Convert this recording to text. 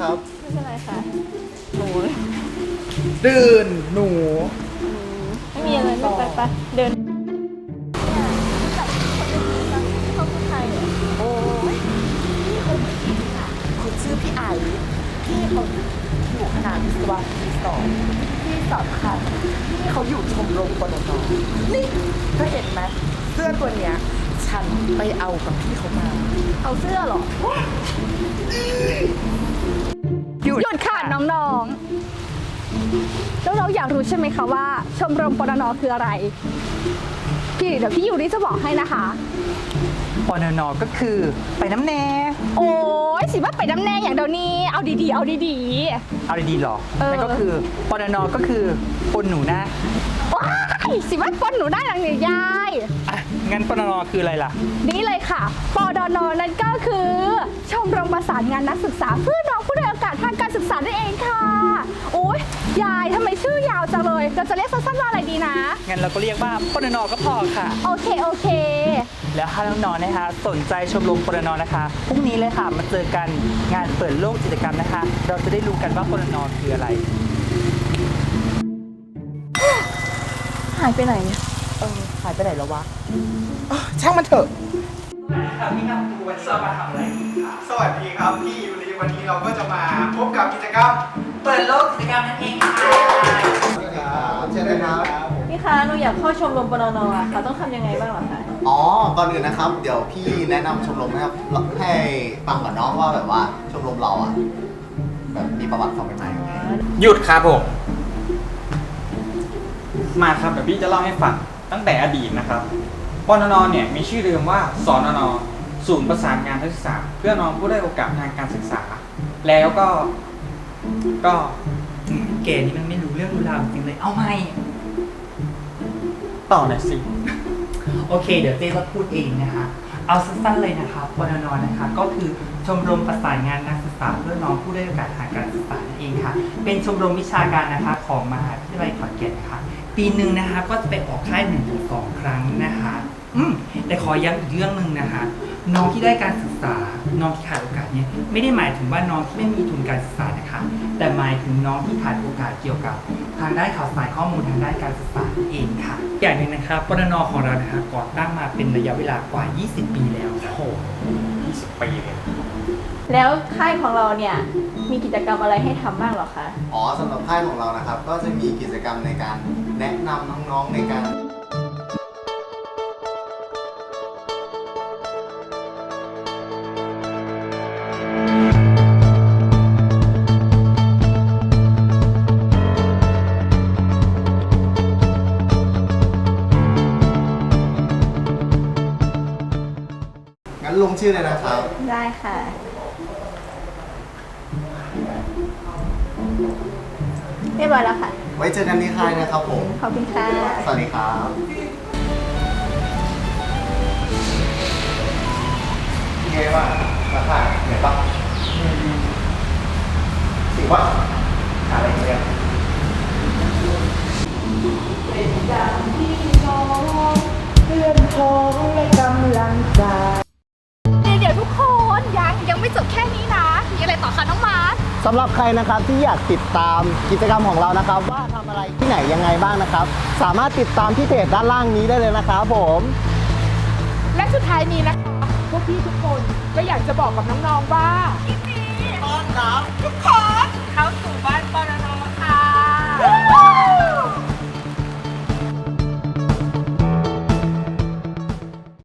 ครับ ไม่เป็นไรค่ะหนูดื่น หนู ไม่มีอะไรไม่ไปไปเดินเขาคือใครอะโอ้ยพี่คนนี้ค่ะเขาชื่อพี่ไอซ์พี่เขาอยู่คณะวิศวะปีสองที่สำคัญพี่เขาอยู่ชมรมปนนนี่เธอเห็นไหมเสื้อตัวเนี้ยฉันไปเอากับพี่เขามา เอาเสื้อเหรอ หยุดหยุดค่ะน้องๆ แล้วเราอยากรู้ใช่ไหมคะว่า ชมรมปรนคืออะไร พี่เดี๋ยวพี่ยูริจะบอกให้นะคะ ปนนก็คือไปน้ำแน่ โอ้ยสิว่าไปน้ำแน่อย่างเดียวนี้ เอาดีๆ เอาดีเอาดีๆหรอเออนั่นก็คือปนนก็คือปนหนูนะๆ ว้ายสิว่าปนหนูได้หลังเนี่ยยาย อะงั้นปนนคืออะไรล่ะ นี่เลยค่ะ ปดนนั่นก็คือ ชมรมประสานงานนักศึกษาเพื่อน้องผู้ด้อยโอกาสทางการศึกษานั่นเองค่ะโอ้ยยายทำไมชื่อยาวจังเลย เราจะเรียกสั้นๆว่าอะไรดีนะ งั้นเราก็เรียกว่าปนนก็พอค่ะ โอเค โอเค แล้วถ้าน้องๆนะคะ สนใจชมรมปนนนะคะพรุ่งนี้เลยค่ะมาเจอกันงานเปิดโลกกิจกรรมนะคะ เราจะได้รู้กันว่าปนนคืออะไรายไปไหน เออหายไปไหนแล้ววะช่างมันเถอะ ครับพี่ครับวันเสาร์มาทำอะไรสวัสดีครับพี่ยูริวันนี้เราก็จะมาพบกับกิจกรรมเปิดโลกกิจกรรมนั่นเองค่ะสวัสดีครับเชิญเลยครับ พี่คะหนูอยากเข้าชมรมปนนอะค่ะ ต้องทำยังไงบ้างเหรอคะ อ๋อ ก่อนอื่นนะครับ เดี๋ยวพี่แนะนำชมรมนะครับให้ฟังก่อนเนาะว่าแบบว่าชมรมเราอะแบบมีประวัติความเป็นมาอย่างไรหยุดครับผม มาครับเดี๋ยวพี่จะเล่าให้ฟังตั้งแต่อดีตนะครับปนนเนี่ยมีชื่อเดิมว่าสอนนศูนย์ประสานงานนักศึกษา เพื่อน้องผู้ได้โอกาสทางการศึกษา แล้วก็ ก็เก๋นี่มันไม่รู้เรื่องรู้ราวจริงเลยเอาไม่ต่อหน่อยสิ โอเค เดี๋ยวเจ๊จะพูดเองนะคะ เอาสั้นๆเลยนะคะปนนนะคะ ก็คือชมรมประสานงานนักศึกษาเพื่อน้องผู้ได้โอกาสทางการศึกษานั่นเองค่ะ เป็นชมรมวิชาการนะคะของมหาวิทยาลัยขอนแก่นค่ะ ปีหนึ่งนะคะก็จะไปออกค่ายหนึ่งถึงสองครั้งนะคะ อืมแต่ขอย้ำอีกเรื่องหนึ่งนะคะ น้องที่ได้การศึกษา น้องที่ขาดโอกาสเนี่ยไม่ได้หมายถึงว่าน้องที่ไม่มีทุนการศึกษานะคะ แต่หมายถึงน้องที่ขาดโอกาสเกี่ยวกับ ทางด้านข่าวสารข้อมูลทางด้านการศึกษานั่นเองค่ะ อย่างหนึ่งนะครับปนนของเรานะคะก่อตั้งมาเป็นระยะเวลากว่า 20 ปีแล้วค่ะโอ้โห20ปีเลย แล้วค่ายของเราเนี่ยมีกิจกรรมอะไรให้ทำบ้างเหรอคะ อ๋อสำหรับค่ายของเรานะครับ ก็จะมีกิจกรรมในการแนะนำน้องๆในการ งั้นลงชื่อเลยนะครับ ได้ค่ะ เรียบร้อยแล้วค่ะ ไว้เจอกันที่ค่ายนะครับผม ขอบคุณค่ะ สวัสดีครับไงว่างราคาเหนื่อยปะถือว่าหาอะไรเงี้ยเจบแค่นี้นะ มีอะไรต่อคะน้องมาร์คสำหรับใครนะครับที่อยากติดตามกิจกรรมของเรานะครับ ว่าทำอะไรที่ไหนยังไงบ้างนะครับ สามารถติดตามที่เพจด้านล่างนี้ได้เลยนะครับผม และสุดท้ายนี้นะคะพวกพี่ทุกคนก็อยากจะบอกกับน้องๆว่าต้อนรับทุกคน